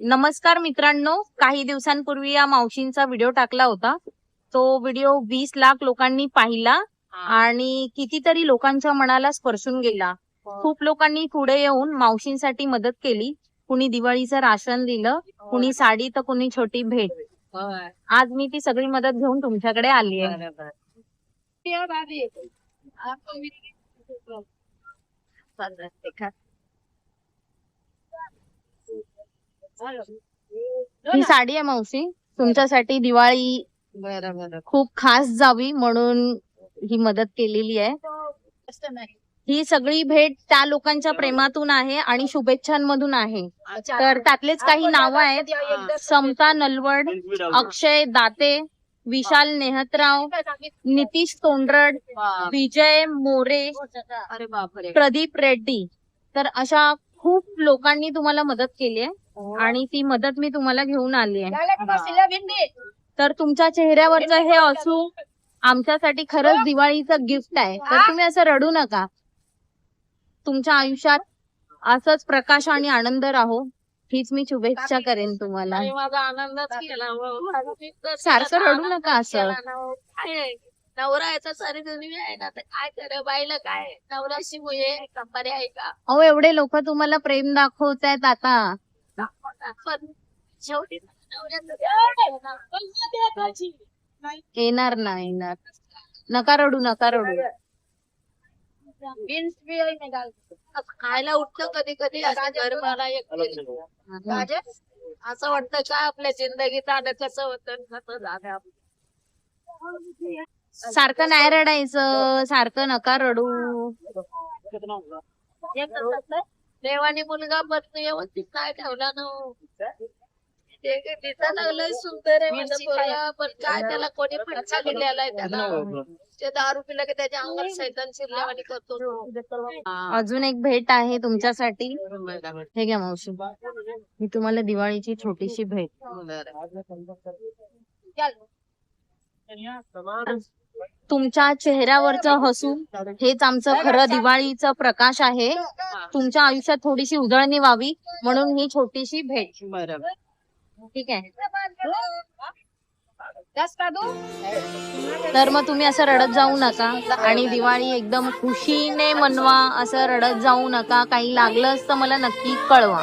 नमस्कार मित्रांनो. काही दिवसांपूर्वी या मावशींचा व्हिडिओ टाकला होता. तो व्हिडिओ वीस लाख लोकांनी पाहिला आणि कितीतरी लोकांच्या मनाला स्पर्शून गेला. खूप लोकांनी पुढे येऊन मावशींसाठी मदत केली. कुणी दिवाळीचं राशन दिलं कुणी साडी तर कुणी छोटी भेट. आज मी ती सगळी मदत घेऊन तुमच्याकडे आली आहे. ही साडी आहे मावशी. तुमच्यासाठी दिवाळी खूप खास जावी म्हणून ही मदत केलेली आहे. ही सगळी भेट त्या लोकांच्या प्रेमातून आहे आणि शुभेच्छांमधून आहे. तर त्यातलेच काही नावं आहेत. समता नलवड अक्षय दाते विशाल नेहतराव नितीश तोंडरड विजय मोरे अरे बापरे. प्रदीप रेड्डी. तर अशा खूप लोकांनी तुम्हाला मदत केली आहे. आणि ती मदत मी तुम्हाला घेऊन आली आहे. तर तुमच्या चेहऱ्यावरचं हे असू आमच्यासाठी खरंच दिवाळीचं गिफ्ट आहे. तर तुम्ही असं रडू नका. तुमच्या आयुष्यात असंच प्रकाश आणि आनंद राहो. हीच मी शुभेच्छा करेन तुम्हाला. आणि माझा आनंदच केला हो. सारखं रडू नका असं. हो. नवरा याचा सारी दुनिया आहे ना? तर काय कर बाईला काय? नवराशी मुये कंपनी आहे का? अहो एवढे लोक तुम्हाला प्रेम दाखवत आहेत आता. पण शेवटी. येणार ना येणार. नका रडू नका रडू. बीन्स बी आहे ना गाल. असं खायला उठतं कधी कधी घर मला एक राजे, असं वाटतं काय आपल्या जिंदगीत आलं कसं होतं कसं झालं आपलं. सारखं नाही रडायचं सारखं नका रडू. देवाने मुलगा पण व्यवस्थित नाही ठेवला ना हो. ते काय दिसायला सुंदर आहे म्हणलं पोरगा, पण काय त्याला कोणी फटका दिलेला आहे त्याला? ते दारू पिला की त्याच्या अंगात सैतान शिरल्यावानी करतो हा. अजून एक भेट आहे तुमच्यासाठी. हे घ्या मावशी. ही तुम्हाला दिवाळीची छोटीशी भेट. तुमच्या चेहऱ्यावरचं हसू हेच आमचं खरं दिवाळीचं प्रकाश आहे. तुमच्या आयुष्यात थोडीशी उजळणी व्हावी म्हणून ही छोटीशी भेट. ठीक आहे. तर मग तुम्ही असं रडत जाऊ नका आणि दिवाळी एकदम खुशीने मनवा असं रडत जाऊ नका. काही लागलंच तर मला नक्की कळवा.